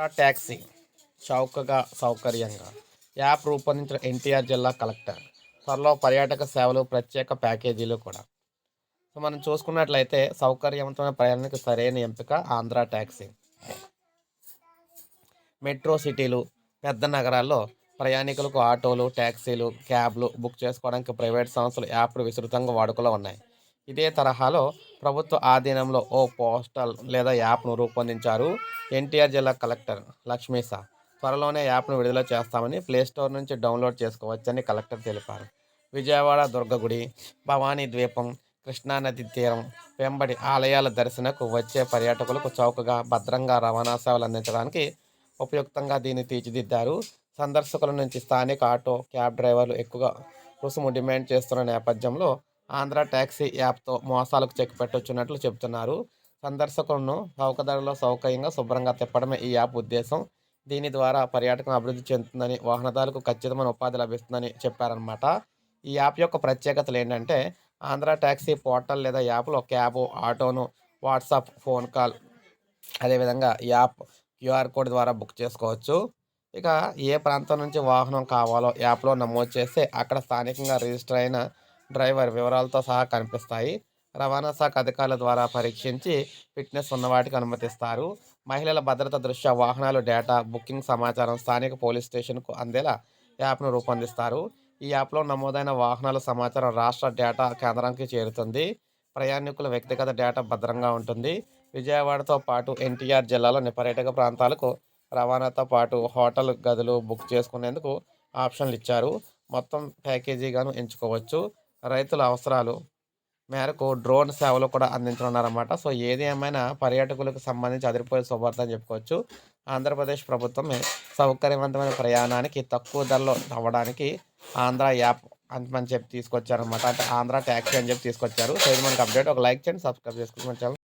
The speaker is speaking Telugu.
టాటా ట్యాక్సీ చౌకగా సౌకర్యంగా. యాప్ రూపొందించిన ఎన్టీఆర్ జిల్లా కలెక్టర్. త్వరలో పర్యాటక సేవలు ప్రత్యేక ప్యాకేజీలు కూడా. సో మనం చూసుకున్నట్లయితే సౌకర్యవంతమైన ప్రయాణానికి సరైన ఎంపిక ఆంధ్ర ట్యాక్సీ మెట్రో సిటీలు పెద్ద నగరాల్లో ప్రయాణికులకు ఆటోలు ట్యాక్సీలు క్యాబ్లు బుక్ చేసుకోవడానికి ప్రైవేట్ సంస్థలు యాప్లు విస్తృతంగా వాడుకలో ఉన్నాయి. ఇదే తరహాలో ప్రభుత్వ ఆధీనంలో ఓ పోస్టల్ లేదా యాప్ను రూపొందించారు ఎన్టీఆర్ జిల్లా కలెక్టర్ లక్ష్మీసా త్వరలోనే యాప్ను విడుదల చేస్తామని ప్లేస్టోర్ నుంచి డౌన్లోడ్ చేసుకోవచ్చని కలెక్టర్ తెలిపారు. విజయవాడ దుర్గగుడి భవానీ ద్వీపం కృష్ణానది తీరం వెంబడి ఆలయాల దర్శనకు వచ్చే పర్యాటకులకు చౌకగా భద్రంగా రవాణా సేవలు అందించడానికి ఉపయుక్తంగా దీన్ని తీర్చిదిద్దారు. సందర్శకుల నుంచి స్థానిక ఆటో క్యాబ్ డ్రైవర్లు ఎక్కువగా రుసుము డిమాండ్ చేస్తున్న నేపథ్యంలో ఆంధ్ర ట్యాక్సీ యాప్తో మోసాలకు చెక్ పెట్టొచ్చున్నట్లు చెబుతున్నారు. సందర్శకులను చౌక ధరలో సౌకర్యంగా శుభ్రంగా తిప్పడమే ఈ యాప్ ఉద్దేశం. దీని ద్వారా పర్యాటకం అభివృద్ధి చెందుతుందని వాహనదారులకు ఖచ్చితమైన ఉపాధి లభిస్తుందని చెప్పారనమాట ఈ యాప్ యొక్క ప్రత్యేకతలు ఏంటంటే ఆంధ్ర ట్యాక్సీ పోర్టల్ లేదా యాప్లో క్యాబ్ ఆటోను వాట్సాప్ ఫోన్ కాల్ అదేవిధంగా యాప్ క్యూఆర్ కోడ్ ద్వారా బుక్ చేసుకోవచ్చు. ఇక ఏ ప్రాంతం నుంచి వాహనం కావాలో యాప్లో నమోదు చేస్తే అక్కడ స్థానికంగా రిజిస్టర్ అయిన డ్రైవర్ వివరాలతో సహా కనిపిస్తాయి. రవాణా శాఖ అధికారుల ద్వారా పరీక్షించి ఫిట్నెస్ ఉన్నవాటికి అనుమతిస్తారు. మహిళల భద్రత దృష్ట్యా వాహనాలు డేటా బుకింగ్ సమాచారం స్థానిక పోలీస్ స్టేషన్కు అందేలా యాప్ను రూపొందిస్తారు. ఈ యాప్లో నమోదైన వాహనాల సమాచారం రాష్ట్ర డేటా కేంద్రానికి చేరుతుంది. ప్రయాణికుల వ్యక్తిగత డేటా భద్రంగా ఉంటుంది. విజయవాడతో పాటు ఎన్టీఆర్ జిల్లాలోని పర్యాటక ప్రాంతాలకు రవాణాతో పాటు హోటల్ గదులు బుక్ చేసుకునేందుకు ఆప్షన్లు ఇచ్చారు. మొత్తం ప్యాకేజీగాను ఎంచుకోవచ్చు. రైతుల అవసరాలు మేరకు డ్రోన్ సేవలు కూడా అందించనున్నారన్నమాట. సో ఏది ఏమైనా పర్యాటకులకు సంబంధించి అదిరిపోయే శుభార్త అని చెప్పుకోవచ్చు. ఆంధ్రప్రదేశ్ ప్రభుత్వమే సౌకర్యవంతమైన ప్రయాణానికి తక్కువ ధరలో అవ్వడానికి ఆంధ్ర యాప్ అని చెప్పి తీసుకొచ్చారనమాట అంటే ఆంధ్ర ట్యాక్సీ అని చెప్పి తీసుకొచ్చారు. సో ఇది మనకు అప్డేట్. ఒక లైక్ చేయండి సబ్స్క్రైబ్ చేసుకోండి మన ఛానల్.